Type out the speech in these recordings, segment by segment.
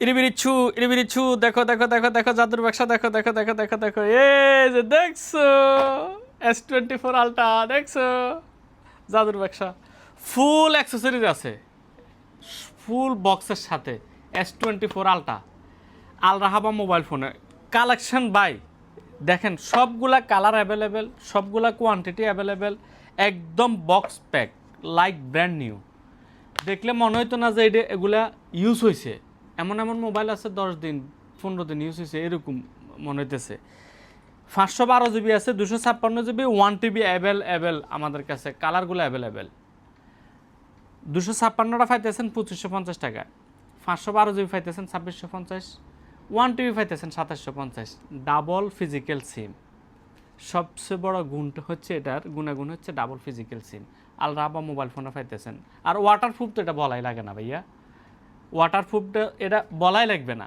ইরিবিরিচ্ছু ইরিবিরিচ্ছু, দেখো দেখো দেখো দেখো, জাদুর ব্যবসা দেখো দেখো দেখো দেখো দেখো। এই যে দেখছ? এস টোয়েন্টি ফোর আলটা দেখছ? জাদুর ব্যবসা ফুল অ্যাক্সেসরিজ আছে। ফুল বক্সের সাথে S twenty four ultra Al Rahaba mobile ফোনে কালেকশন বাই দেখেন, সবগুলা কালার অ্যাভেলেবেল সবগুলা কোয়ান্টিটি অ্যাভেলেবেল একদম box pack like brand new দেখলে মনে হইতো না যে এটা এগুলা ইউজ হয়েছে এমন এমন মোবাইল আছে দশ দিন, পনেরো দিন ইউজ হয়েছে, এরকম মনে হইতেছে। পাঁচশো বারো জিবি আছে, দুশো ছাপ্পান্ন GB one TB avail avail আমাদের কাছে। কালারগুলো অ্যাভেলেবেল দুশো ছাপ্পান্নটা পাইতেছেন পঁচিশশো পঞ্চাশ টাকা। পাঁচশো বারো জিবি পাইতেছেন ছাব্বিশশো পঞ্চাশ। ওয়ান টিবি পাইতেছেন সাতাশশো পঞ্চাশ। ডাবল ফিজিক্যাল সিম সবচেয়ে বড় গুণটা হচ্ছে এটার, গুণাগুণ হচ্ছে ডাবল ফিজিক্যাল সিম আলরা বা মোবাইল ফোনে পাইতেছেন। আর ওয়াটার প্রুফ তো এটা বলাই লাগে না ভাইয়া। ওয়াটার প্রুফটা এটা বলাই লাগবে না।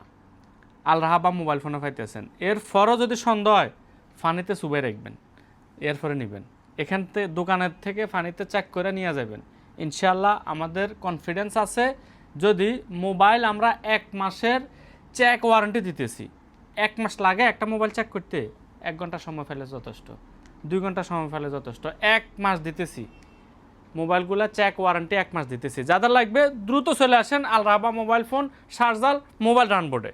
আলরাহা বা মোবাইল ফোনে পাইতেছেন। এর ফরও যদি সন্দেহ হয়, ফানিতে চুবে রাখবেন। এরপরে নেবেন। এখান থেকে দোকানের থেকে ফানিতে চেক করে নিয়ে যাবেন। ইনশাল্লাহ আমাদের কনফিডেন্স আছে, যদি মোবাইল আমরা এক মাসের চেক ওয়ারেন্টি দিতেছি। এক মাস লাগে একটা মোবাইল চেক করতে, এক ঘণ্টা সময় ফেলে যথেষ্ট। দুই ঘণ্টা সময় ফেলে যথেষ্ট। এক মাস দিতেছি। মোবাইলগুলো চেক ওয়ারেন্টি এক মাস দিতেছি। যাদের লাগবে দ্রুত চলে আসেন Al Raba mobile phone Sharjah mobile রানবোর্ডে।